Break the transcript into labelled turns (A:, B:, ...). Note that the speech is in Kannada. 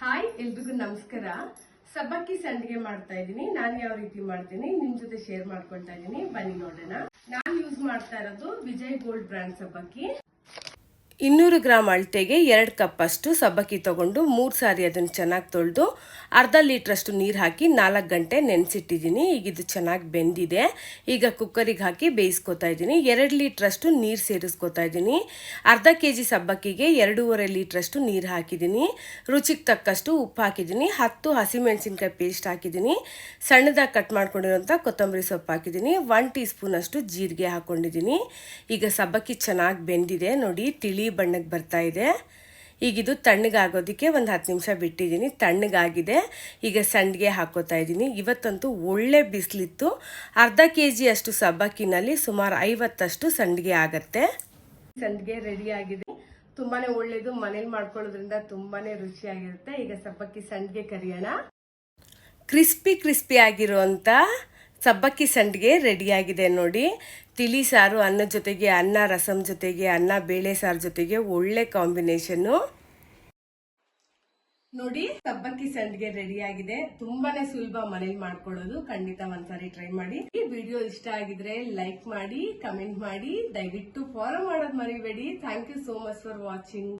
A: ಹಾಯ್, ಎಲ್ರಿಗೂ ನಮಸ್ಕಾರ. ಸಬ್ಬಕ್ಕಿ ಸಂಡಿಗೆ ಮಾಡ್ತಾ ಇದ್ದೀನಿ. ನಾನು ಯಾವ ರೀತಿ ಮಾಡ್ತೀನಿ ನಿಮ್ ಜೊತೆ ಶೇರ್ ಮಾಡ್ಕೊಳ್ತಾ ಇದ್ದೀನಿ. ಬನ್ನಿ ನೋಡೋಣ. ನಾನು ಯೂಸ್ ಮಾಡ್ತಾ ಇರೋದು ವಿಜಯ್ ಗೋಲ್ಡ್ ಬ್ರ್ಯಾಂಡ್ ಸಬ್ಬಕ್ಕಿ. ಇನ್ನೂರು ಗ್ರಾಮ್ ಅಳತೆಗೆ ಎರಡು ಕಪ್ ಅಷ್ಟು ಸಬ್ಬಕ್ಕಿ ತಗೊಂಡು ಮೂರು ಸಾರಿ ಅದನ್ನು ಚೆನ್ನಾಗಿ ತೊಳೆದು ಅರ್ಧ ಲೀಟ್ರಷ್ಟು ನೀರು ಹಾಕಿ ನಾಲ್ಕು ಗಂಟೆ ನೆನೆಸಿಟ್ಟಿದ್ದೀನಿ. ಈಗ ಇದು ಚೆನ್ನಾಗಿ ಬೆಂದಿದೆ. ಈಗ ಕುಕ್ಕರಿಗೆ ಹಾಕಿ ಬೇಯಿಸ್ಕೊತಾ ಇದ್ದೀನಿ. ಎರಡು ಲೀಟ್ರಷ್ಟು ನೀರು ಸೇರಿಸ್ಕೊತಾ ಇದ್ದೀನಿ. ಅರ್ಧ ಕೆ ಜಿ ಸಬ್ಬಕ್ಕಿಗೆ ಎರಡೂವರೆ ಲೀಟ್ರಷ್ಟು ನೀರು ಹಾಕಿದ್ದೀನಿ. ರುಚಿಗೆ ತಕ್ಕಷ್ಟು ಉಪ್ಪು ಹಾಕಿದ್ದೀನಿ. ಹತ್ತು ಹಸಿಮೆಣಸಿನ್ಕಾಯಿ ಪೇಸ್ಟ್ ಹಾಕಿದ್ದೀನಿ. ಸಣ್ಣದಾಗಿ ಕಟ್ ಮಾಡ್ಕೊಂಡಿರೋಂಥ ಕೊತ್ತಂಬರಿ ಸೊಪ್ಪು ಹಾಕಿದ್ದೀನಿ. ಒನ್ ಟೀ ಸ್ಪೂನಷ್ಟು ಜೀರಿಗೆ ಹಾಕ್ಕೊಂಡಿದ್ದೀನಿ ಈಗ ಸಬ್ಬಕ್ಕಿ ಚೆನ್ನಾಗಿ ಬೆಂದಿದೆ ನೋಡಿ, ತಿಳಿ ಬಣ್ಣಕ್ಕೆ ಬರ್ತಾ ಇದೆ. ಈಗ ಇದು ತಣ್ಣಗಾಗೋದಕ್ಕೆ ಒಂದು ಹತ್ತು ನಿಮಿಷ ಬಿಟ್ಟಿದ್ದೀನಿ. ತಣ್ಣಗಾಗಿದೆ. ಈಗ ಸಂಡಿಗೆ ಹಾಕೋತಾ ಇದ್ದೀನಿ. ಇವತ್ತಂತೂ ಒಳ್ಳೆ ಬಿಸಿಲಿತ್ತು. ಅರ್ಧ ಕೆ ಜಿ ಅಷ್ಟು ಸಬ್ಬಕ್ಕಿನಲ್ಲಿ ಸುಮಾರು ಐವತ್ತಷ್ಟು ಸಂಡಿಗೆ ಆಗತ್ತೆ. ಸಂಡಿಗೆ ರೆಡಿ ಆಗಿದೆ. ತುಂಬಾನೇ ಒಳ್ಳೇದು. ಮನೇಲಿ ಮಾಡ್ಕೊಳ್ಳೋದ್ರಿಂದ ತುಂಬಾನೇ ರುಚಿಯಾಗಿರುತ್ತೆ. ಈಗ ಸಬ್ಬಕ್ಕಿ ಸಂಡಿಗೆ ಕರಿಯೋಣ. ಕ್ರಿಸ್ಪಿ ಕ್ರಿಸ್ಪಿ ಆಗಿರುವಂಥ ಸಬ್ಬಕ್ಕಿ ಸಂಡಿಗೆ ರೆಡಿಯಾಗಿದೆ ನೋಡಿ. ತಿಳಿ ಸಾರು ಅನ್ನದ ಜೊತೆಗೆ ಅನ್ನ, ರಸಂ ಜೊತೆಗೆ ಅನ್ನ, ಬೇಳೆ ಸಾರು ಜೊತೆಗೆ ಒಳ್ಳೆ ಕಾಂಬಿನೇಷನ್ನು. ನೋಡಿ, ಸಬ್ಬಕ್ಕಿ ಸಂಡಿಗೆ ರೆಡಿ ಆಗಿದೆ ತುಂಬಾನೇ ಸುಲಭ ಮನೇಲಿ ಮಾಡ್ಕೊಳ್ಳೋದು. ಖಂಡಿತ ಒಂದ್ಸಾರಿ ಟ್ರೈ ಮಾಡಿ. ಈ ವಿಡಿಯೋ ಇಷ್ಟ ಆಗಿದ್ರೆ ಲೈಕ್ ಮಾಡಿ, ಕಮೆಂಟ್ ಮಾಡಿ. ದಯವಿಟ್ಟು ಫಾಲೋ ಮಾಡೋದು ಮರಿಬೇಡಿ. Thank you so much for watching